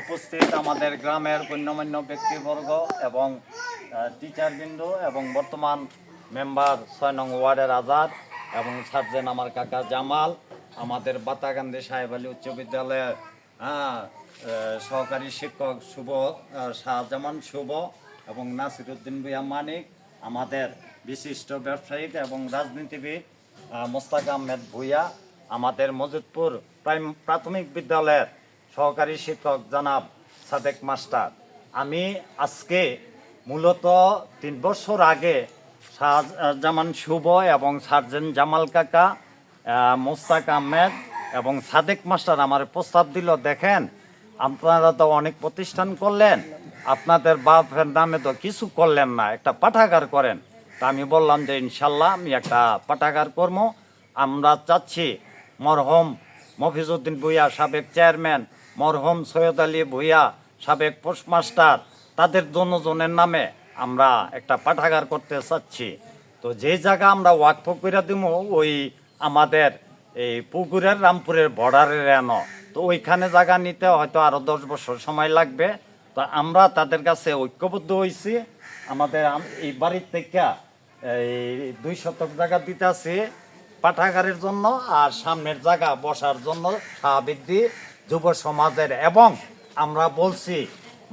উপস্থিত আমাদের গ্রামের গণ্যমান্য ব্যক্তিবর্গ এবং টিচারবৃন্দ এবং বর্তমান মেম্বার ছয় নং ওয়ার্ডের আজাদ এবং সার্জেন আমার কাকা জামাল, আমাদের বাতাগান্ধী সাহেব আলী উচ্চ বিদ্যালয়ের সহকারী শিক্ষক শুভ শাহজামান শুভ এবং নাসির উদ্দিন ভুইয়া মানিক, আমাদের বিশিষ্ট ব্যবসায়িক এবং রাজনীতিবিদ মোস্তাক আহমেদ ভুইয়া, আমাদের মজিদপুর প্রাইম- প্রাথমিক বিদ্যালয়ের সহকারী শিক্ষক জনাব সাদেক মাস্টার। আমি আজকে মূলত তিন বছর আগে শাহজামান শুভ এবং সার্জেন জামাল কাকা মোস্তাক আহমেদ এবং সাদেক মাস্টার আমার প্রস্তাব দিল, দেখেন, আপনারা তো অনেক প্রতিষ্ঠান করলেন, আপনাদের বাপের নামে তো কিছু করলেন না, একটা পাঠাগার করেন। তা আমি বললাম যে, ইনশাল্লাহ, আমি একটা পাঠাগার কর্ম আমরা চাচ্ছি, মরহম মফিজউদ্দিন ভুইয়া, সাবেক চেয়ারম্যান মরহম সৈয়দ আলী ভুইয়া, সাবেক পোস্টমাস্টার, তাদের জনজনের নামে আমরা একটা পাঠাগার করতে চাচ্ছি। তো যে জায়গা আমরা ওয়াকফ করে দিব, ওই আমাদের এই পুকুরের, রামপুরের বর্ডারের এন। তো ওইখানে জায়গা নিতে হয়তো আরও দশ বছর সময় লাগবে। তো আমরা তাদের কাছে ঐক্যবদ্ধ হয়েছি আমাদের এই বাড়ির থেকে এই দুই শতক জায়গা দিতে দিতেছি পাঠাগারের জন্য আর সামনের জায়গা বসার জন্য সাহাবৃদ্ধি যুব সমাজের এবং আমরা বলছি,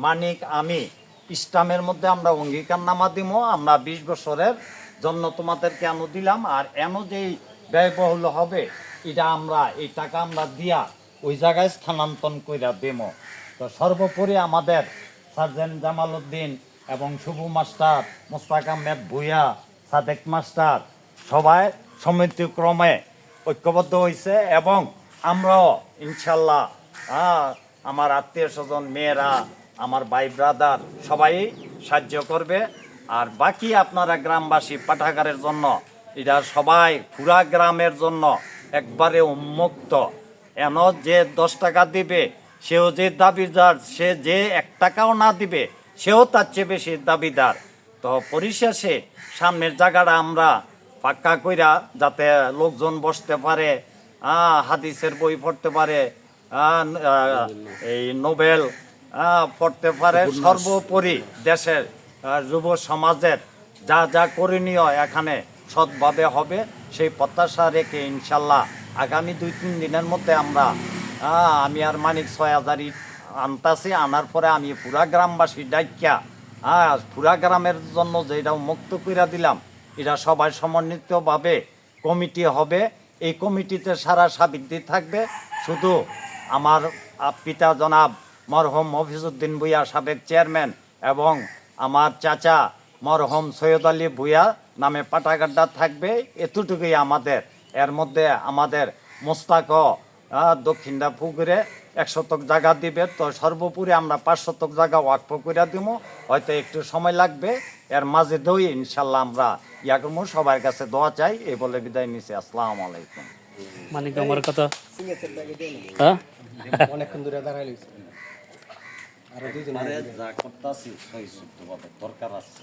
মানিক, আমি ইসলামের মধ্যে আমরা অঙ্গীকার নামা দিব আমরা বিশ বছরের জন্য তোমাদেরকে এনো দিলাম, আর এনো যেই ব্যয়বহুল হবে, এটা আমরা, এই টাকা আমরা দিয়া ওই জায়গায় স্থানান্তর কইরা দেব তো সর্বোপরি আমাদের সার্জেন জামাল উদ্দিন এবং শুভ মাস্টার মোস্তাক আহমেদ ভুইয়া, সাদেক মাস্টার, সবাই সমিতিক্রমে ঐক্যবদ্ধ হয়েছে এবং আমরাও ইনশাল্লাহ আহ, আমার আত্মীয় স্বজন মেয়েরা আমার ভাই ব্রাদার সবাই সাহায্য করবে। আর বাকি আপনারা গ্রামবাসী পাঠাগারের জন্য এটা সবাই পুরা গ্রামের জন্য একবারে উন্মুক্ত। এন যে দশ টাকা দিবে সেও যে দাবিদার সে যে এক টাকাও না দিবে সেও তার চেয়ে বেশি দাবিদার। তো পরিশেষে সামনের জায়গাটা আমরা পাক্কা কইরা যাতে লোকজন বসতে পারে হাদিসের বই পড়তে পারে এই নোবেল পড়তে পারে সর্বোপরি দেশের যুব সমাজের। যা যা করণীয় এখানে সৎভাবে হবে, সেই প্রত্যাশা রেখে ইনশাল্লাহ আগামী দুই, তিন দিনের মধ্যে আমরা আমি আর মানিক ছয় হাজার আনতাছি। আনার পরে আমি পুরা গ্রামবাসী ডাইকা হ্যাঁ পুরা গ্রামের জন্য যেটা মুক্ত করে দিলাম, এটা সবাই সমন্বিতভাবে কমিটি হবে। এই কমিটিতে সারা সাবিত্রী থাকবে। শুধু আমার পিতা জনাব মরহম মফিজুদ্দিন ভুইয়া সাবেক চেয়ারম্যান এবং আমার চাচা মরহম সৈয়দ আলী ভুইয়া নামে পাটাগাড্ডা থাকবে, এতটুকুই আমাদের। এর মধ্যে আমাদের মোস্তাক দক্ষিণটা পুকুরে এক শতক জায়গা দিবে, তো সর্বোপরি আমরা পাঁচ শতক জায়গা ওয়াকফ করে দিব হয়তো একটু সময় লাগবে, এর মাঝে দই ইনশাল্লাহ আমরা ইয়া করব সবার কাছে দোয়া চাই, এই বলে বিদায় নিছি। আসসালামু আলাইকুম। মানিক আমার কথা। হ্যাঁ? অনেকক্ষণ দূরে দাঁড়াই আরও দুজন যা করতেছি দরকার আছে